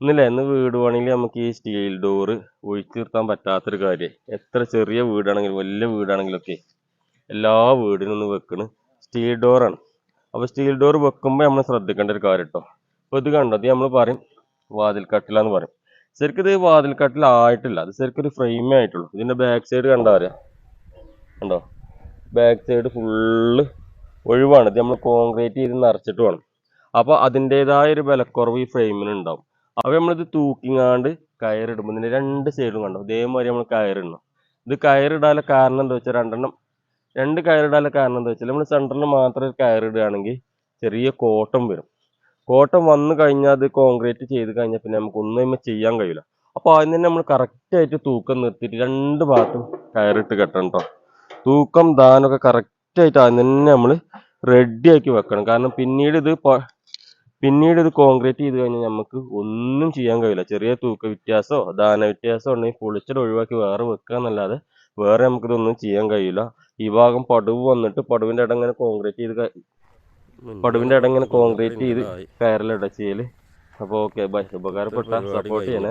ഇന്നില്ലേ ഇന്ന് വീട് വേണമെങ്കിൽ നമുക്ക് ഈ സ്റ്റീൽ ഡോറ് ഒഴിച്ചു നിർത്താൻ പറ്റാത്തൊരു കാര്യം. എത്ര ചെറിയ വീടാണെങ്കിലും വലിയ വീടാണെങ്കിലും ഒക്കെ എല്ലാ വീടിനും ഒന്ന് വെക്കണ് സ്റ്റീൽ ഡോറാണ് അപ്പോൾ സ്റ്റീൽ ഡോർ വെക്കുമ്പോൾ നമ്മൾ ശ്രദ്ധിക്കേണ്ട ഒരു കാര്യം കേട്ടോ അപ്പോൾ ഇത് കണ്ടോ? ഇത് നമ്മൾ പറയും വാതിൽ കട്ടിലാന്ന് പറയും. ശരിക്കും ഇത് വാതിൽ കട്ടിലായിട്ടില്ല അത് ശരിക്കും ഒരു ഫ്രെയിമേ ആയിട്ടുള്ളൂ. ഇതിന്റെ ബാക്ക് സൈഡ് കണ്ടാ കണ്ടോ? ബാക്ക് സൈഡ് ഫുള്ള് ഒഴിവാണ്. ഇത് നമ്മൾ കോൺക്രീറ്റ് ചെയ്ത് നിറച്ചിട്ട് വേണം. അപ്പോൾ അതിന്റേതായ ഒരു വിലക്കുറവ് ഈ ഫ്രെയിമിന് ഉണ്ടാവും. അപ്പോൾ നമ്മളിത് തൂക്കിങ്ങാണ്ട് കയറിടുമ്പോൾ ഇതിന്റെ രണ്ട് സൈഡും കണ്ടോ? ഇതേമാതിരി നമ്മൾ കയറിടണം. ഇത് കയറിടാനുള്ള കാരണം എന്താ വെച്ചാൽ രണ്ടെണ്ണം രണ്ട് കയറിടാനുള്ള കാരണം എന്താ വെച്ചാൽ നമ്മൾ സെന്ററിൽ മാത്രം കയറിടുകയാണെങ്കിൽ ചെറിയ കോട്ടം വരും. കോട്ടം വന്നു കഴിഞ്ഞാൽ അത് കോൺക്രീറ്റ് ചെയ്ത് കഴിഞ്ഞാൽ പിന്നെ നമുക്ക് ഒന്നും അതിന്മേൽ ചെയ്യാൻ കഴിയില്ല അപ്പോൾ ആദ്യം തന്നെ നമ്മൾ കറക്റ്റായിട്ട് തൂക്കം നിർത്തിയിട്ട് രണ്ട് ഭാഗത്തും കയറിട്ട് കെട്ടണം കേട്ടോ തൂക്കം ദാനൊക്കെ കറക്റ്റായിട്ട് ആദ്യം തന്നെ നമ്മൾ റെഡിയാക്കി വെക്കണം. കാരണം പിന്നീട് ഇത് പിന്നീട് ഇത് കോൺക്രീറ്റ് ചെയ്ത് കഴിഞ്ഞാൽ നമുക്ക് ഒന്നും ചെയ്യാൻ കഴിയില്ല. ചെറിയ തൂക്ക വ്യത്യാസമോ ദാന വ്യത്യാസമോ ഉണ്ടെങ്കിൽ പൊളിച്ചിട്ട് ഒഴിവാക്കി വേറെ വെക്കുക എന്നല്ലാതെ വേറെ നമുക്കിതൊന്നും ചെയ്യാൻ കഴിയില്ല. ഈ ഭാഗം പടുവ് വന്നിട്ട് പടുവിന്റെ ഇടം ഇങ്ങനെ കോൺക്രീറ്റ് ചെയ്ത് പടുവിന്റെ പടുവിന്റെ ഇടം ഇങ്ങനെ കോൺക്രീറ്റ് ചെയ്ത് കയറിലിട ചെയ്യൽ അപ്പോൾ ഓക്കെ ബൈ. ഉപകാരപ്പെട്ട സപ്പോർട്ട് ചെയ്യണേ.